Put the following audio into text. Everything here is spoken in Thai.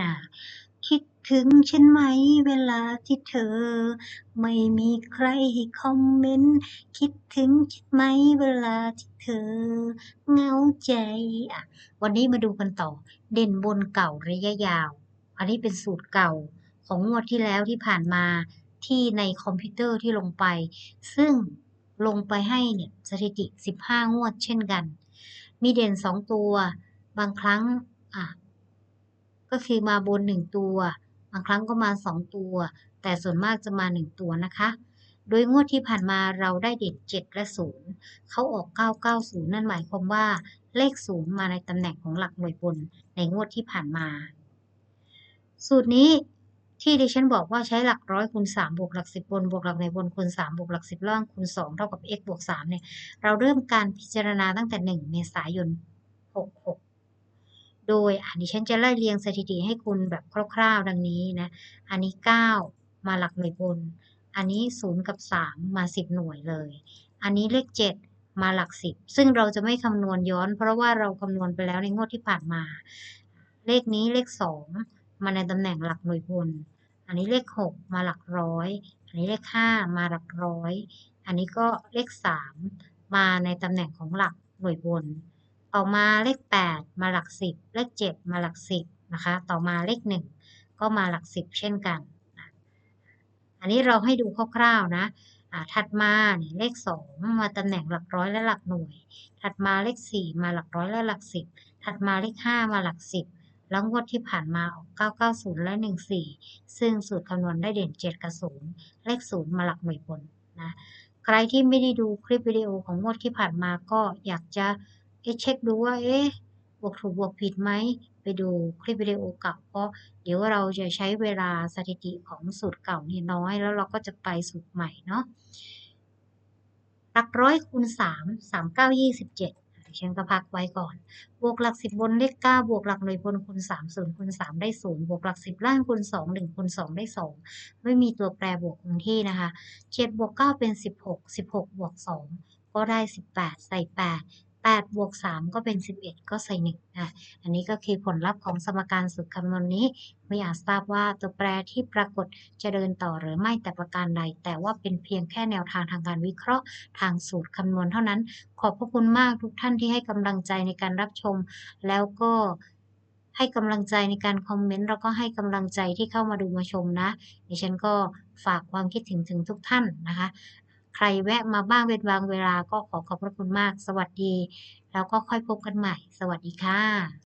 อ่าคิดถึงฉันไหมเวลาที่เธอ ไม่มีใครให้คอมเมนต์ คิดถึงฉันไหมเวลาที่เธอเหงาใจอะวันนี้มาดูกันต่อ เด่นบนเก่าระยะยาว อันนี้เป็นสูตรเก่าของงวดที่แล้วที่ผ่านมาที่ในคอมพิวเตอร์ที่ลงไป ซึ่งลงไปให้เนี่ยสถิติ 15 งวดเช่นกัน มีเด่น 2 ตัว บางครั้งอะ ก็คือมาบน 1 ตัว บางครั้งก็มา 2 ตัว แต่ส่วนมากจะมา 1 ตัวนะคะ โดยงวดที่ผ่านมาเราได้เด่น7และ0เขาออก 990 นั่นหมายความว่าเลข 0 มาในตำแหน่งของหลักหน่วยบนในงวดที่ผ่านมา สูตรนี้ที่ดิฉันบอกว่าใช้หลักร้อยคูณ3บวกหลัก 10 บนบวกหลักหน่วยบนคูณ3บวกหลัก 10 ล่างคูณ 2 เท่ากับ x บวก3เนี่ยเราเริ่มการพิจารณาตั้งแต่ 1 เมษายน 66 โดยอะดิฉันจะไล่เรียงสถิติให้คุณแบบคร่าวๆ ดังนี้นะ อันนี้ 9 มาหลักหน่วยบน อันนี้ 0 กับ 3 มา 10 หน่วยเลย อันนี้เลข 7 มาหลัก 10 ซึ่งเราจะไม่คำนวณย้อน เพราะว่าเราคำนวณไปแล้วในงวดที่ผ่านมา เลขนี้เลข 2 มาในตำแหน่งหลักหน่วยบน อันนี้เลข 6 มาหลักร้อย อันนี้เลข 5 มาหลักร้อย อันนี้ก็เลข 3 มาในตำแหน่งของหลักหน่วยบน ต่อมาเลข 8 มาหลัก 10 เลข 7 มาหลัก 10นะคะ ต่อมาเลข 1 ก็มาหลัก 10 เช่นกัน อันนี้เราให้ดูคร่าวๆนะถัดมาเนี่ยเลข 2 มาตำแหน่งหลักร้อยและหลักหน่วย ถัดมาเลข 4 มาหลักร้อยและหลัก 10 ถัดมาเลข 5 มาหลัก 10 แล้วงวดที่ผ่านมาออก 990 และ 14 ซึ่งสูตรคำนวณได้เด่น 7 กับ 0 เลข 0 มาหลักหน่วยบนนะ ใครที่ไม่ได้ดูคลิปวิดีโอของงวดที่ผ่านมาก็อยากจะ เอ๊ะเช็คดูว่า เอ๊ะบวกถูกบวกผิดไหม ไปดูคลิปวิดีโอเก่าเพราะเดี๋ยวเราจะใช้เวลาสถิติของสูตรเก่านี่น้อย แล้วเราก็จะไปสูตรใหม่เนาะหลักร้อยคูณ3 3 9 27ดิฉันก็พักไว้ก่อน บวกหลัก10บนเลข9บวกหลักหน่วยบนคูณ3 0คูณ3ได้0บวกหลัก10ล่างคูณ2 1คูณ2ได้2ไม่มีตัวแปรบวกคงที่นะคะ7บวก9เป็น16 16บวก2ก็ได้18ใส่8 8บวก3ก็เป็น 11 ก็ใส่1นะอันนี้ก็คือผลลัพธ์ของสมการสูตรคำนวณนี้ ไม่อาจทราบว่าตัวแปรที่ปรากฏจะเดินต่อหรือไม่แต่ประการใด แต่ว่าเป็นเพียงแค่แนวทางทางการวิเคราะห์ทางสูตรคำนวณเท่านั้น ขอบพระคุณมากทุกท่านที่ให้กำลังใจในการรับชม แล้วก็ให้กำลังใจในการคอมเมนต์แล้วก็ให้กำลังใจที่เข้ามาดูมาชมนะดิฉันก็ฝากความคิดถึงถึงทุกท่านนะคะ ใครแวะมาบ้างเป็นบางเวลาก็ขอขอบพระคุณมาก สวัสดี แล้วก็ค่อยพบกันใหม่ สวัสดีค่ะ